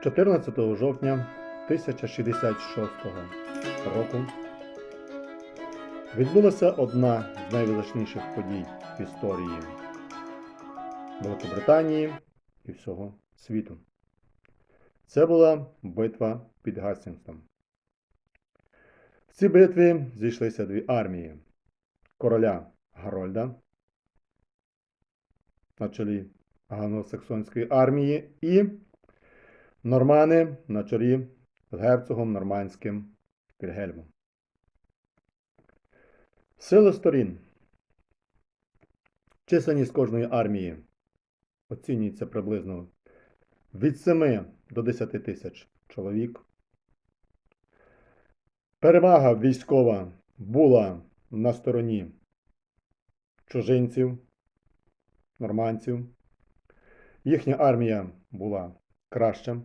14 жовтня 1066 року відбулася одна з найвизначніших подій в історії Великобританії і всього світу. Це була битва під Гастінгсом. В цій битві зійшлися дві армії короля Гарольда на чолі англосаксонської армії і нормани на чолі з герцогом нормандським Вільгельмом. Сили сторін. Численність кожної армії оцінюється приблизно від 7 до 10 тисяч чоловік. Перевага військова була на стороні чужинців, нормандців. Їхня армія була краща.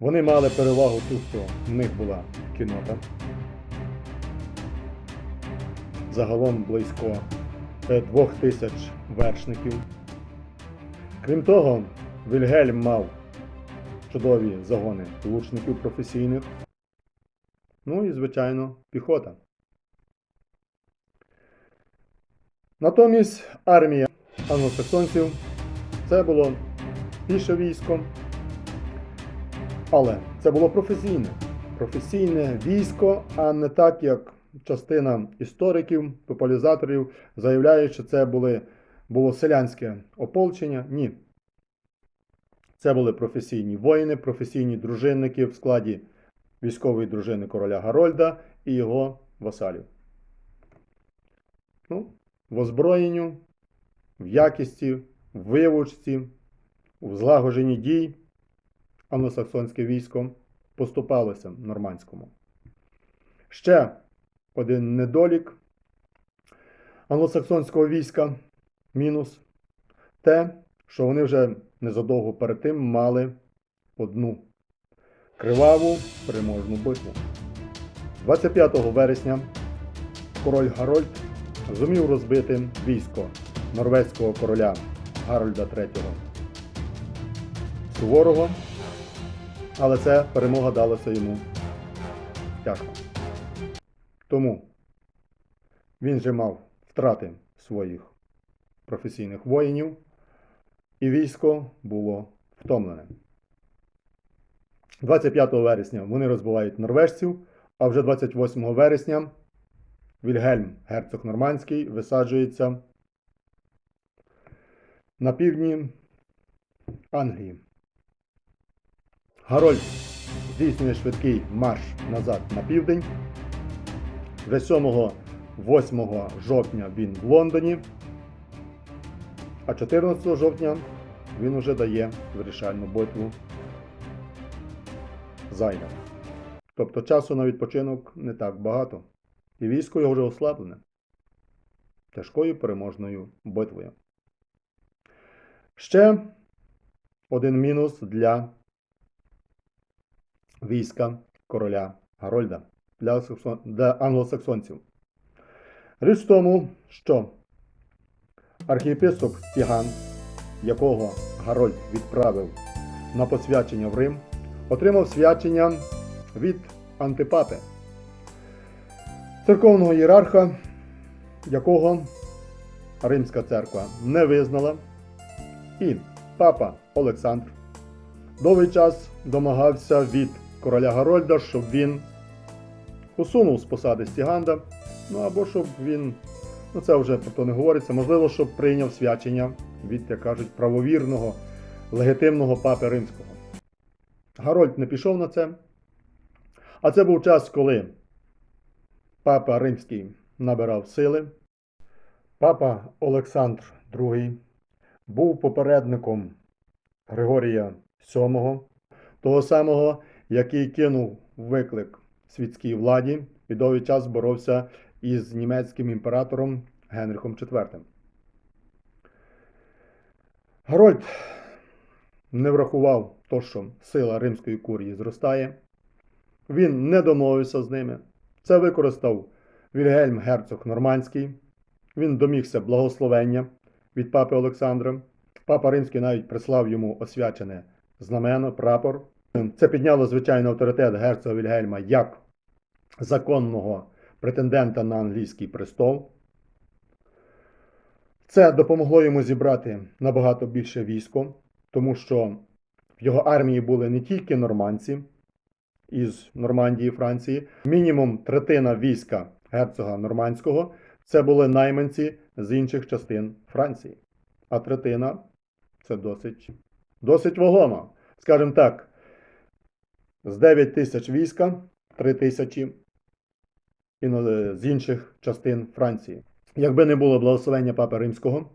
Вони мали перевагу ту, що в них була кінота. Загалом близько е, двох тисяч вершників. Крім того, Вільгельм мав чудові загони лучників професійних. Ну і, звичайно, піхота. Натомість армія англосаксонців це було більше військо, але це було професійне. Професійне військо, а не так, як частина істориків, популяризаторів заявляють, що це були, було селянське ополчення. Ні. Це були професійні воїни, професійні дружинники в складі військової дружини короля Гарольда і його васалів. Ну, в озброєнню, в якісті, в вивучці, в злагодженні дій англосаксонське військо поступалося нормандському. Ще один недолік англосаксонського війська мінус те, що вони вже незадовго перед тим мали одну криваву переможну битву. 25 вересня король Гарольд зумів розбити військо норвезького короля Гарольда III суворого, але ця перемога далася йому тяжко. Тому він же мав втрати своїх професійних воїнів, і військо було втомлене. 25 вересня вони розбивають норвежців, а вже 28 вересня Вільгельм, герцог Нормандський, висаджується на півдні Англії. Гарольд здійснює швидкий марш назад на південь. Вже 7-8 жовтня він в Лондоні, а 14 жовтня він уже дає вирішальну битву займе. Тобто часу на відпочинок не так багато. І військо його вже ослаблене тяжкою переможною битвою. Ще один мінус для війська короля Гарольда для, для англосаксонців. Річ в тому, що архієпископ Тіган, якого Гарольд відправив на посвячення в Рим, отримав свячення від антипапи, церковного ієрарха, якого Римська церква не визнала, і папа Олександр довгий час домагався від короля Гарольда, щоб він усунув з посади Стіганда, ну або щоб він, ну це вже про то не говориться, можливо, щоб прийняв свячення від, як кажуть, правовірного, легітимного папи римського. Гарольд не пішов на це. А це був час, коли папа Римський набирав сили. Папа Олександр II був попередником Григорія VII, того самого, який кинув виклик світській владі і довгий час боровся із німецьким імператором Генрихом IV. Гарольд не врахував то, що сила римської курії зростає. Він не домовився з ними. Це використав Вільгельм Герцог Нормандський. Він домігся благословення від папи Олександра. Папа Римський навіть прислав йому освячене знамено, прапор Це підняло, звичайно, авторитет герцога Вільгельма як законного претендента на англійський престол. Це допомогло йому зібрати набагато більше військо, тому що в його армії були не тільки нормандці із Нормандії, Франції, мінімум третина війська герцога Нормандського це були найманці з інших частин Франції. А третина це досить, досить вагомо. Скажімо так, з 9 тисяч війська 3 тисячі з інших частин Франції. Якби не було благословення Папи Римського,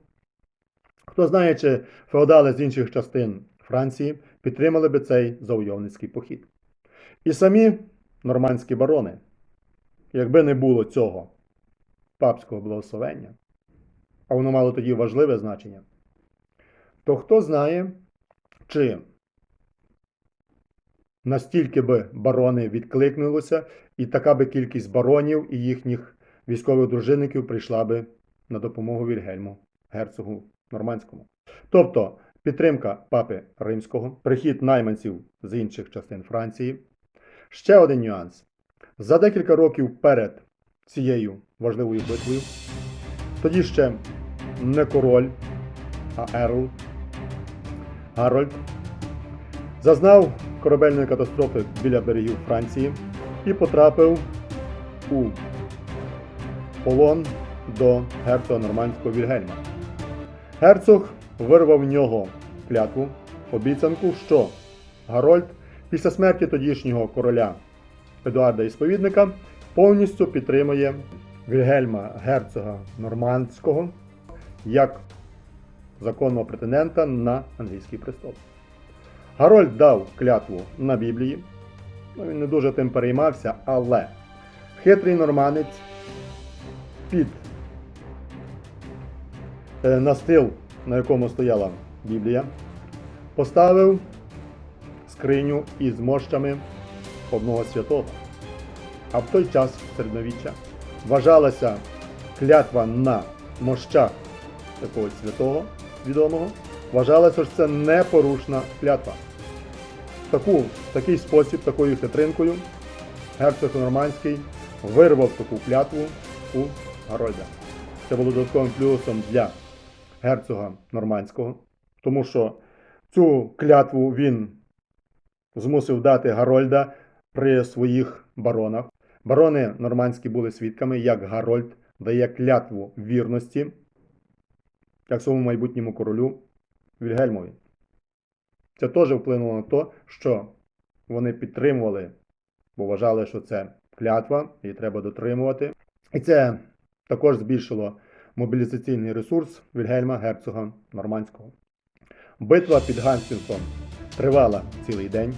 хто знає, чи феодали з інших частин Франції підтримали би цей завойовницький похід. І самі нормандські барони, якби не було цього папського благословення, а воно мало тоді важливе значення, то хто знає, чи настільки би барони відкликнулися, і така би кількість баронів і їхніх військових дружинників прийшла би на допомогу Вільгельму, герцогу нормандському. Тобто підтримка папи римського, прихід найманців з інших частин Франції. Ще один нюанс. За декілька років перед цією важливою битвою, тоді ще не король, а Ерл Гарольд зазнав корабельної катастрофи біля берегів Франції і потрапив у полон до герцога нормандського Вільгельма. Герцог вирвав в нього клятву, обіцянку, що Гарольд після смерті тодішнього короля Едуарда Ісповідника повністю підтримує Вільгельма герцога нормандського як законного претендента на англійський престол. Гарольд дав клятву на Біблії. Ну, він не дуже тим переймався, але хитрий норманець під е, настил, на якому стояла Біблія, поставив скриню із мощами одного святого. А в той час середньовіччя вважалася клятва на мощах якогось святого відомого, вважалося, що це непорушна клятва. В такий спосіб, такою хитринкою, герцог Нормандський вирвав таку клятву у Гарольда. Це було додатковим плюсом для герцога Нормандського, тому що цю клятву він змусив дати Гарольда при своїх баронах. Барони нормандські були свідками, як Гарольд дає клятву вірності як своєму майбутньому королю Вільгельмові. Це теж вплинуло на те, що вони підтримували, бо вважали, що це клятва, її треба дотримувати. І це також збільшило мобілізаційний ресурс Вільгельма Герцога Нормандського. Битва під Гастінгсом тривала цілий день.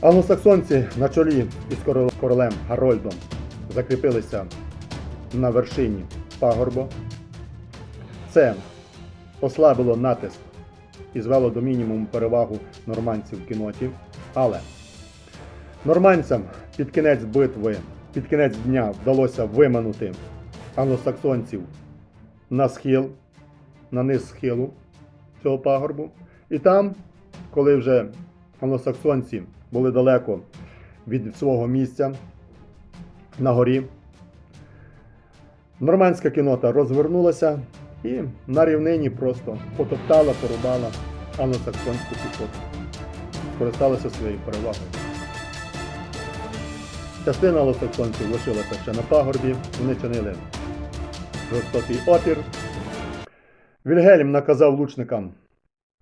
Англосаксонці на чолі із королем Гарольдом закріпилися на вершині пагорба. Це послабило натиск і звело до мінімуму перевагу нормандців в кіноті. Але нормандцям під кінець битви, під кінець дня вдалося виманути англосаксонців на схил, на низ схилу цього пагорбу. І там, коли вже англосаксонці були далеко від свого місця на горі, нормандська кінота розвернулася і на рівнині просто потоптала, порубала англосаксонську піхоту. Скористалася своєю перевагою. Частина англосаксонців лишилася ще на пагорбі, вони чинили жорстокий опір. Вільгельм наказав лучникам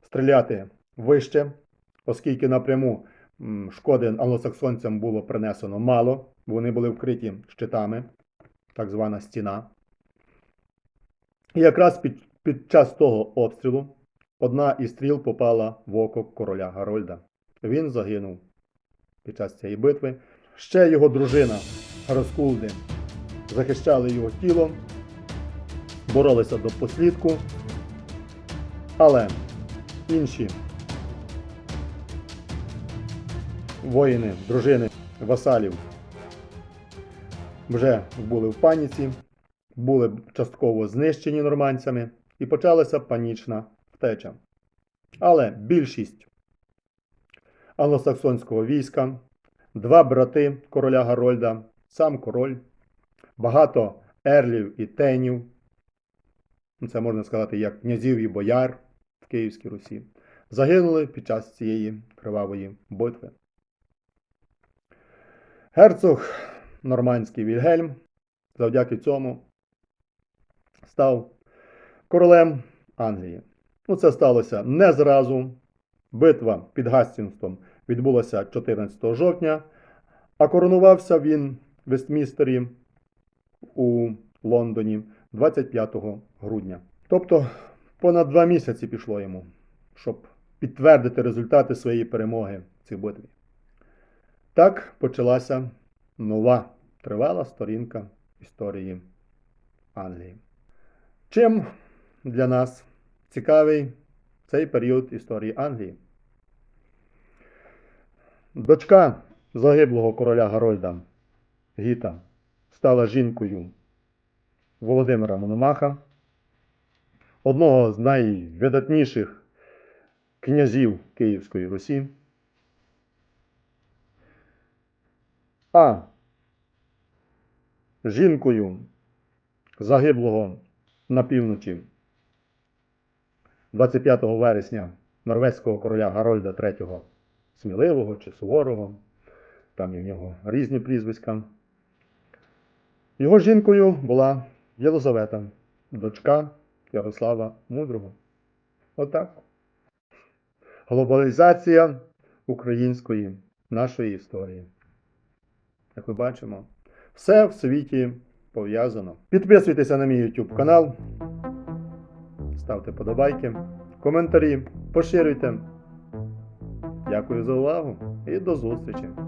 стріляти вище, оскільки напряму шкоди англосаксонцям було принесено мало, вони були вкриті щитами, так звана стіна. І якраз під, під час того обстрілу одна із стріл попала в око короля Гарольда. Він загинув під час цієї битви. Ще його дружина Розкулди захищали його тіло, боролися до послідку, але інші воїни, дружини васалів вже були в паніці, були частково знищені нормандцями і почалася панічна втеча. Але більшість англосаксонського війська, два брати короля Гарольда, сам король, багато ерлів і тенів. Ну, Це можна сказати як князів і бояр в Київській Русі. Загинули під час цієї кривавої битви. Герцог Нормандський Вільгельм завдяки цьому став королем Англії. Ну, це сталося не зразу. Битва під Гастінгстом відбулася 14 жовтня, а коронувався він в Вестмістері у Лондоні 25 грудня. Тобто понад два місяці пішло йому, щоб підтвердити результати своєї перемоги в цій битві. Так почалася нова тривала сторінка історії Англії. Чим для нас цікавий цей період історії Англії? Дочка загиблого короля Гарольда Гіта стала жінкою Володимира Мономаха, одного з найвидатніших князів Київської Русі. А жінкою загиблого на півночі 25 вересня норвезького короля Гарольда III Сміливого чи Суворого, там і в нього різні прізвиська. Його жінкою була Єлизавета, дочка Ярослава Мудрого. Отак. Глобалізація української нашої історії. Як ми бачимо, все в світі пов'язано. Підписуйтеся на мій YouTube канал, ставте подобайки, коментарі, поширюйте. Дякую за увагу і до зустрічі!